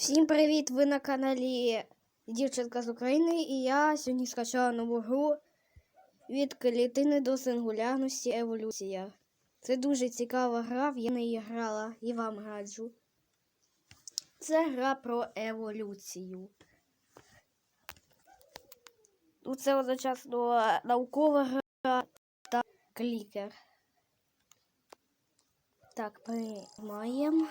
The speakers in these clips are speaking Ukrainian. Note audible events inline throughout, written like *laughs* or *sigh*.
Всім привіт! Ви на каналі Дівчинка з України і я сьогодні скачала нову гру від клітини до сингулярності Еволюція. Це дуже цікава гра, я неї грала і вам раджу. Це гра про еволюцію. Це одночасно наукова гра та клікер. Так, приймаємо.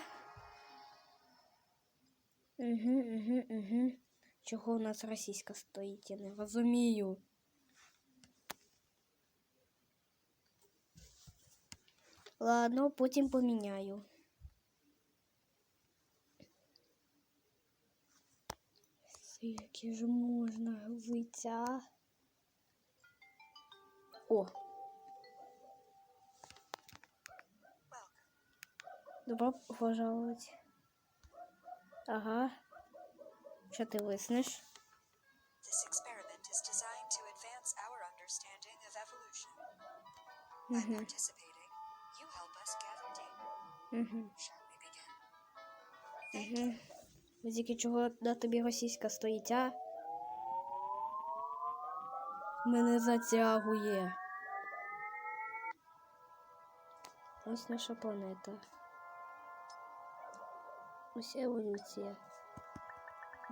Угу, угу, угу. Чого у нас російська стоїть, я не розумію. Ладно, потім поміняю. Скільки ж можна робити, О! Добро пожаловать. Ага. Що ти виснеш? This experiment is designed to advance our understanding of evolution. By Угу. participating, you help us gather data. Угу. Shall we begin? Угу. Тільки чого на тобі російська стоїть, а? Мене затягує. Ось наша планета. Ось еволюція.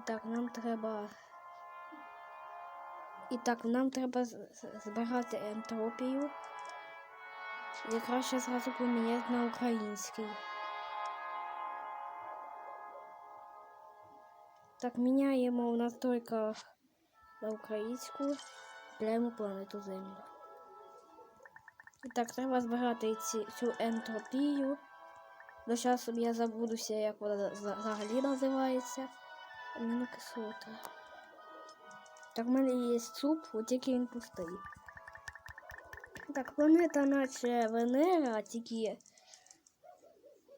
Так, нам треба. І так, нам треба збирати ентропію. І краще зразу поміняти на український. Так, міняємо в настройках на українську, купляємо планету Землю. І так, треба збирати ці, цю ентропію. До часу я забудуся, як вона взагалі називається. Амінокислота. Так, в мене є суп, от тільки він пустий. Так, планета наче Венера, тільки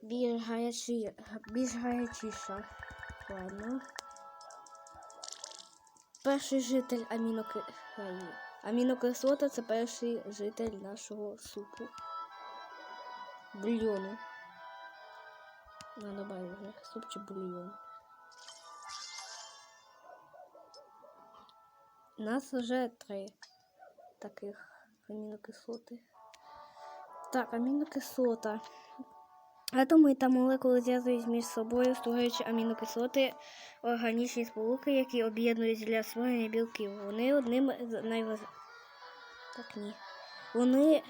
більш гарячі, більш гарячіша. Ладно. Перший житель аміноки... амінокислота це перший житель нашого супу. Бульйону. Надо вже суп чи бульйон. У нас вже три таких амінокислоти. Так, амінокислота. Атоми та молекули зв'язують між собою, створюючи амінокислоти, органічні сполуки, які об'єднують для створення білків. Вони одним з найваж... Так, ні. Вони,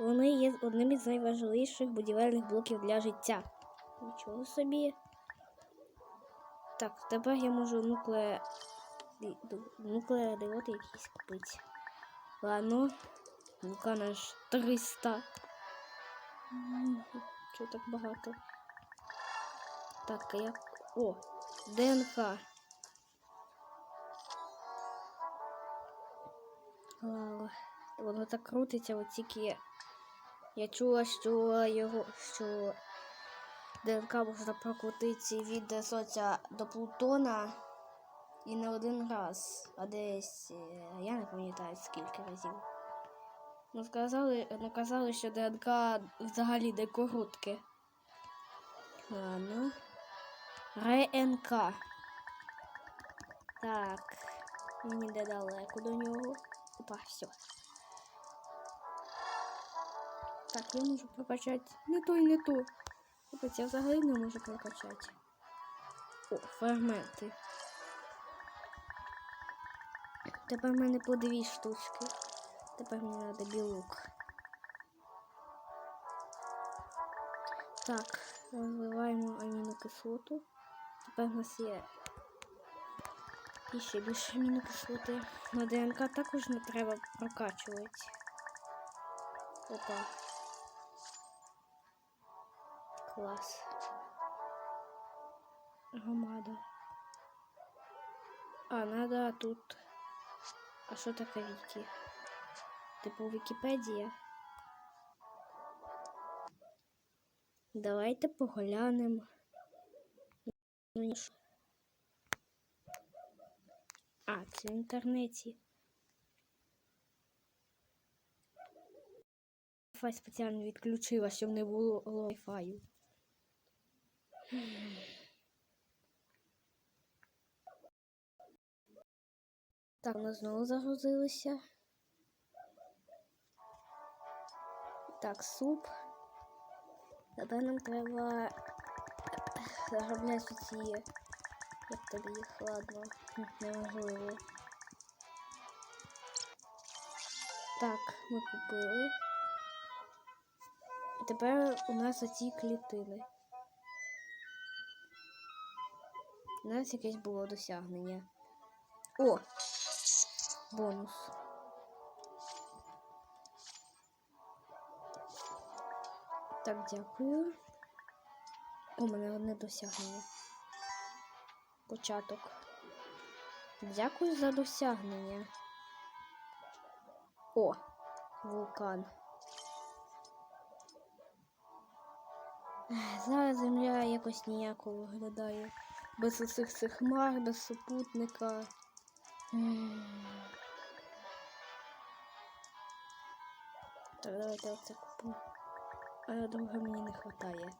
вони є одним із найважливіших будівельних блоків для життя. Нічого собі. Так, тепер я можу нукле... нуклеодиоди якісь купити. Ладно. Лука наш 300. М, Чого так багато? Так, як. О, ДНК. Вау. Воно так крутиться, от тільки я чула, що його. що ДНК можна прокрутити від Соця до Плутона і не один раз, а десь. е, Я не пам'ятаю скільки разів. Ну, сказали, ну, казали, що ДНК взагалі не коротке. Ладно. РНК. Так. Мені де далеко до нього. Опа, все. Так, я можу прокачати. Не то і не то. Капець, я взагалі не можу прокачати. О, фрагменти. Тепер в мене по дві штучки. Тепер мені треба білок. Так, розливаємо амінокислоту. Тепер у нас є ще більше амінокислоти. На ДНК також не треба прокачувати. Опа. Клас. Громада. А, надо тут. А що таке віки? Типу Вікіпедія. Давайте поглянемо. Ну. А, це в інтернеті. Wi-Fi спеціально відключила, щоб не було Wi-Fi. Так, ми знову загрузилися. Так, суп. Тепер нам треба загробляти ці, як тобі їх, ладно, неможливо. Так, ми купили. Тепер у нас оці клітини. У нас якесь було досягнення. О! Бонус. Так, дякую. У мене одне досягнення. Початок. Дякую за досягнення. О, вулкан. Зараз земля якось ніяко виглядає. Без усіх цих хмар, без супутника. Так, давайте оце купу. А друге мені не вистачає.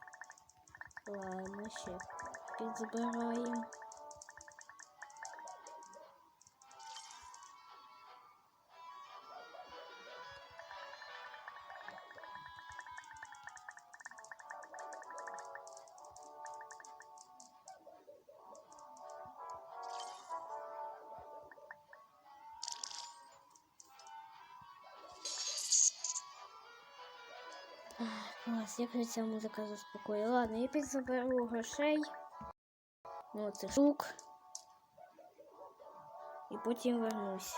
Ладно, ще підзбираємо. Клас, як же ця музика заспокоює. Ладно, я підзаберу грошей. Ну, це штук. І потім вернусь.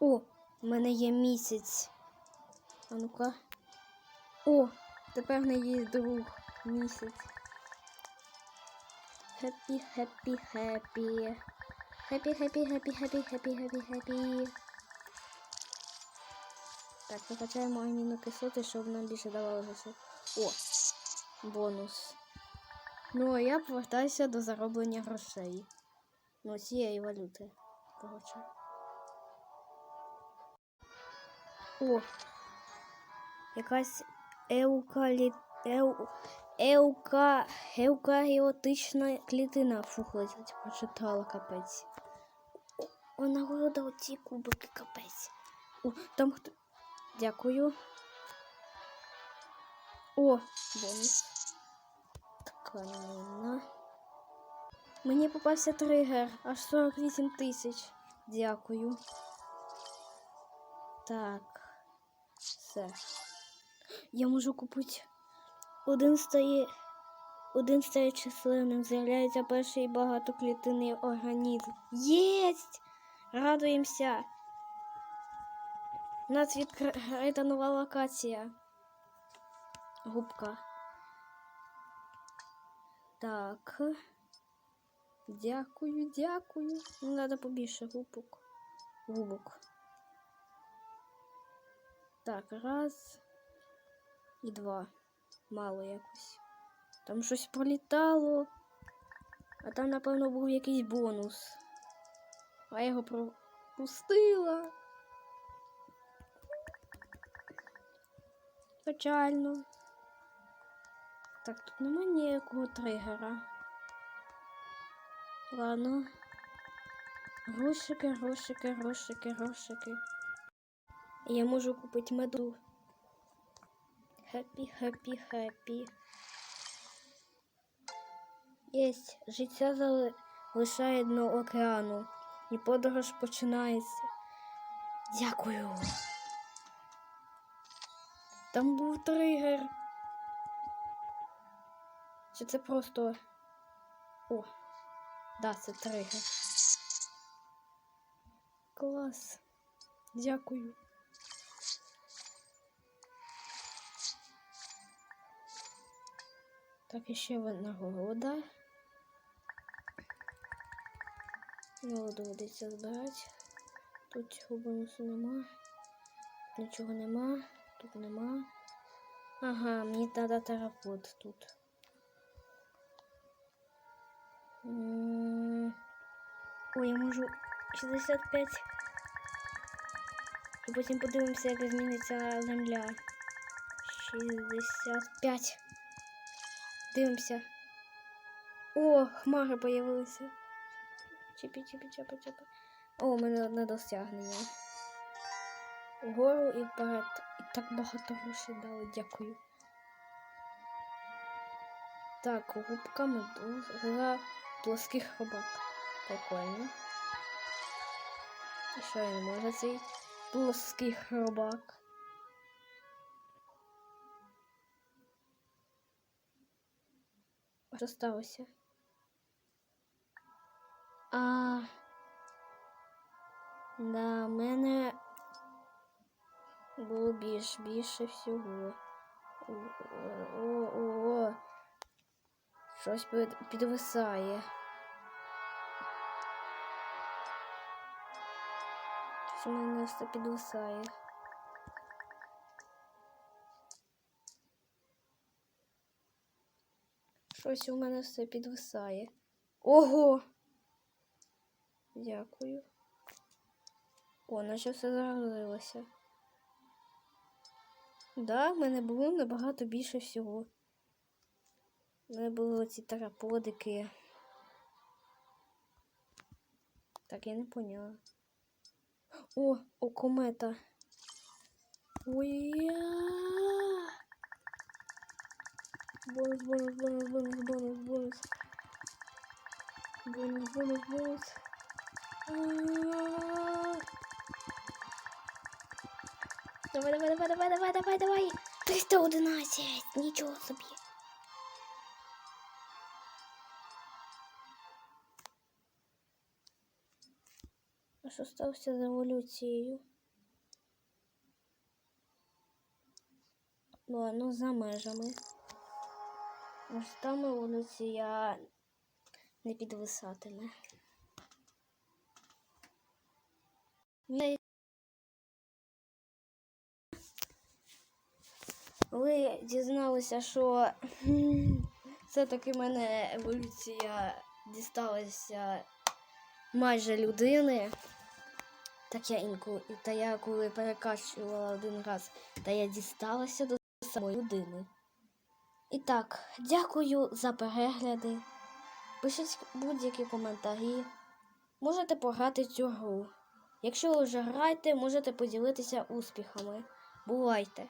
О, у мене є місяць. А ну-ка. О, тепер в неї є друг місяць. Хеппі, хеппі, хеппі. Хеппі, хеппі, хеппі, хеппі, хеппі, хеппі, хеппі. Так, викачаємо амінокислоти, щоб нам більше давало грошей. О, бонус. Ну, а я повертаюся до зароблення грошей. Ну, цієї валюти. Коротше. О! Якась еукалі... Еу... Еука... Еукаріотична клітина. Фух, ледь прочитала капець. Вона вигадала оці кубики капець. О, там хто. Дякую. О, бонус. Тканина. Мені попався тригер. Аж 48 тисяч. Дякую. Так. Все. Я можу купити. Один стає. Один стає численним. З'являється перший багатоклітинний організм. Єсть! Радуємося. У нас відкрита нова локація. Губка. Так. Дякую, дякую. Ну, треба побільше губок. Губок. Так, раз і два. Мало якось. Там щось пролітало. А там, напевно, був якийсь бонус. А я його пропустила. Печально. Так, тут нема ніякого тригера. Ладно. Грошики, грошики, грошики, грошики. Я можу купити меду. Хеппі, хеппі, хеппі. Єсть. Життя залишає дно океану. І подорож починається. Дякую. Там був тригер. Чи це просто. О, да, це тригер. Клас. Дякую. Так, іще винагорода. Ну, доведеться збирати. Тут бонусу нема. Нічого нема. Тут нема. Ага, мені треба терапот тут. Ой, я можу 65. І потім подивимося, як зміниться земля. 65. Дивимося. О, хмари появилися. Чіпі, чіпі, чіпі, чіпі. О, у мене одне досягнення. Вгору і вперед. І так багато грошей дали. Дякую. Так, губка медуз. Гра плоских рибак. Прикольно. І що він може цей плоский хробак? Що сталося? А. Да, мене було більш більше всього. О, о, о, о. Щось підвисає. У мене все підвисає. Щось у мене все підвисає. Ого! Дякую. О, наче все загрузилося. Да, в мене було набагато більше всього. У мене були ці тараподики. Так, я не поняла. О, о, комета. Ой. Бонус, бонус, бонус, бонус, бонус, бонус. Бонус, бонус, бонус. Давай, давай, давай, давай, давай, давай, давай. 311. Нічого собі. А що стався з еволюцією? Ладно, за межами. Ось там еволюція не підвисатиме. Ви дізналися, що *laughs* все-таки мене еволюція дісталася майже людини. Так я інколи, та я коли перекачувала один раз, та я дісталася до самої людини. І так, дякую за перегляди. Пишіть будь-які коментарі. Можете пограти цю гру. Якщо ви вже граєте, можете поділитися успіхами. Бувайте!